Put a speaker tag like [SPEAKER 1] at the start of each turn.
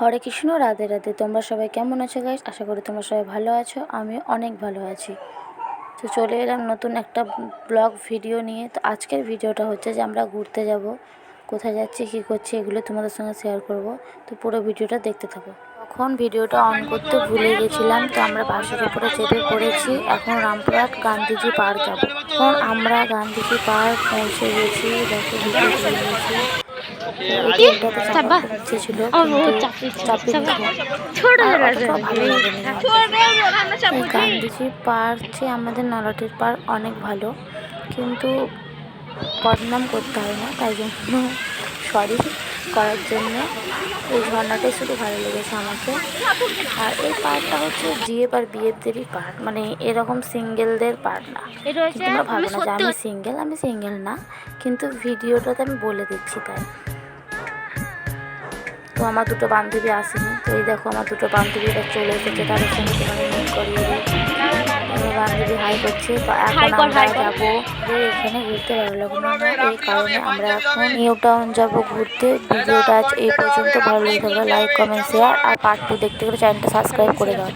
[SPEAKER 1] হরে কৃষ্ণ, রাধে রাধে। তোমরা সবাই কেমন আছো গাইস আশা করি তোমরা সবাই ভালো আছো আমি অনেক ভালো আছি। তো চলে এলাম নতুন একটা ব্লগ ভিডিও নিয়ে। তো আজকের ভিডিওটা হচ্ছে যে আমরা ঘুরতে যাব। কোথায় যাচ্ছি, কী করছি, এগুলো তোমাদের সঙ্গে শেয়ার করব। তো পুরো ভিডিওটা দেখতে থাকো। তখন ভিডিওটা অন করতে ভুলে গেছিলাম, তো আমরা বাসের উপরে চেপে পড়েছি। এখন রামপুরহাট গান্ধীজি পার্ক যাব। এখন আমরা গান্ধীজি পার্ক পৌঁছে গেছি। দেখো চাপা ছিল গান্ধীজি পার্ক যে আমাদের নলটির পার্ক অনেক ভালো কিন্তু বদনাম করতে হয় না তাই জন্য সরি করার জন্য এই ঝর্ণাটাই শুধু ভালো লেগেছে আমাকে। আর এই পার্কটা হচ্ছে জিএফ আর বিএফদেরই পার্ক মানে এরকম সিঙ্গেলদের পার্ক না। তোমরা ভাবো না যে আমি সিঙ্গেল আমি সিঙ্গেল না কিন্তু ভিডিওটাতে আমি বলে দিচ্ছি তাই। তো আমার দুটো বান্ধবী আসেনি। তো এই দেখো আমার দুটো বান্ধবীরা চলে এসেছে তাদের সঙ্গে তোমাকে মিট করিয়ে দিই। বান্ধবী হাই করছে তো এখন আমরা যাব এখানে ঘুরতে ভালো লাগল না এই কারণে আমরা এখন নিউ টাউন যাব ঘুরতে। ভিডিওটা আজ এই পর্যন্ত ভালো লেগে থাকলে লাইক কমেন্ট শেয়ার আর পার্ট টু দেখতে গেলে চ্যানেলটা সাবস্ক্রাইব করে দাও।